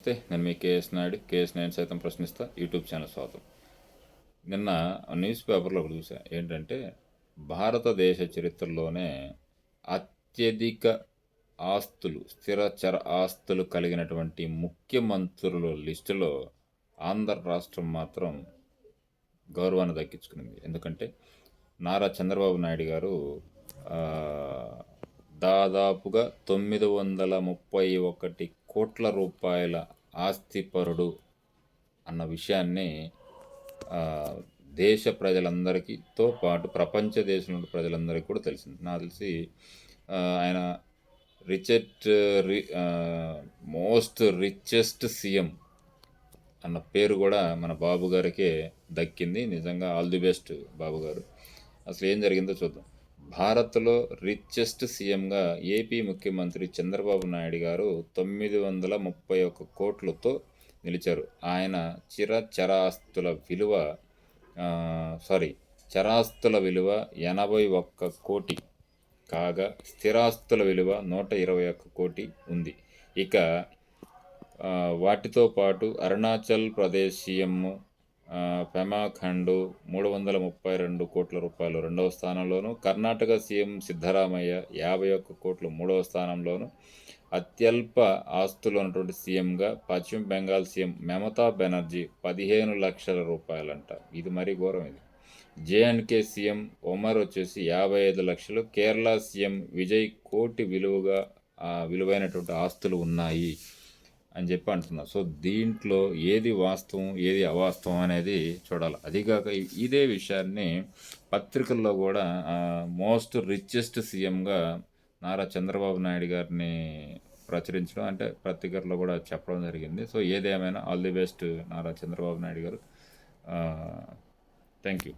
నమస్తే నేను మీ KS Naidu KS నేను సైతం ప్రశ్నిస్తా యూట్యూబ్ ఛానల్ స్వాగతం. నిన్న న్యూస్ పేపర్లో ఒకటి చూసా ఏంటంటే భారతదేశ చరిత్రలోనే అత్యధిక ఆస్తులు స్థిరచర ఆస్తులు కలిగినటువంటి ముఖ్యమంత్రుల లిస్టులో ఆంధ్ర రాష్ట్రం మాత్రం గౌరవాన్ని దక్కించుకునింది. ఎందుకంటే నారా చంద్రబాబు నాయుడు గారు దాదాపుగా తొమ్మిది వందల ముప్పై ఒకటి కోట్ల రూపాయల ఆస్తిపరుడు అన్న విషయాన్ని దేశ ప్రజలందరికీతో పాటు ప్రపంచ దేశంలో ప్రజలందరికీ కూడా తెలిసింది. నాకు తెలిసి ఆయన రిచెస్ట్ రి మోస్ట్ రిచెస్ట్ సీఎం అన్న పేరు కూడా మన బాబు గారికే దక్కింది. నిజంగా ఆల్ ది బెస్ట్ బాబు గారు. అసలు ఏం జరిగిందో చూద్దాం. భారత్లో రిచెస్ట్ సీఎంగా ఏపీ ముఖ్యమంత్రి చంద్రబాబు నాయుడు గారు తొమ్మిది వందల ముప్పై ఒక్క కోట్లతో నిలిచారు. ఆయన చిర చరాస్తుల విలువ సారీ చరాస్తుల విలువ ఎనభై ఒక్క కోటి కాగా స్థిరాస్తుల విలువ నూట ఇరవై ఒక్క కోటి ఉంది. ఇక వాటితో పాటు అరుణాచల్ ప్రదేశ్ సీఎం పెమా ఖండు మూడు వందల ముప్పై రెండు కోట్ల రూపాయలు రెండవ స్థానంలోను కర్ణాటక సీఎం సిద్ధరామయ్య యాభై ఒక్క కోట్లు మూడవ స్థానంలోను అత్యల్ప ఆస్తులు ఉన్నటువంటి సీఎంగా పశ్చిమ బెంగాల్ సీఎం మమతా బెనర్జీ పదిహేను లక్షల రూపాయలంట. ఇది మరీ ఘోరం ఇది. జేఎండ్కే సీఎం ఒమర్ వచ్చేసి యాభై ఐదు లక్షలు. కేరళ సీఎం విజయ్ కోటి విలువగా విలువైనటువంటి ఆస్తులు ఉన్నాయి. అని చెప్పి అంటున్నారు సో దీంట్లో ఏది వాస్తవం ఏది అవాస్తవం అనేది చూడాలి. అదిగాక ఇదే విషయాన్ని పత్రికల్లో కూడా మోస్ట్ రిచెస్ట్ సీఎంగా నారా చంద్రబాబు నాయుడు గారిని ప్రచురించడం అంటే పత్రికల్లో కూడా చెప్పడం జరిగింది. సో ఏదేమైనా all the best Nara Chandrababu Naidu garu. Thank you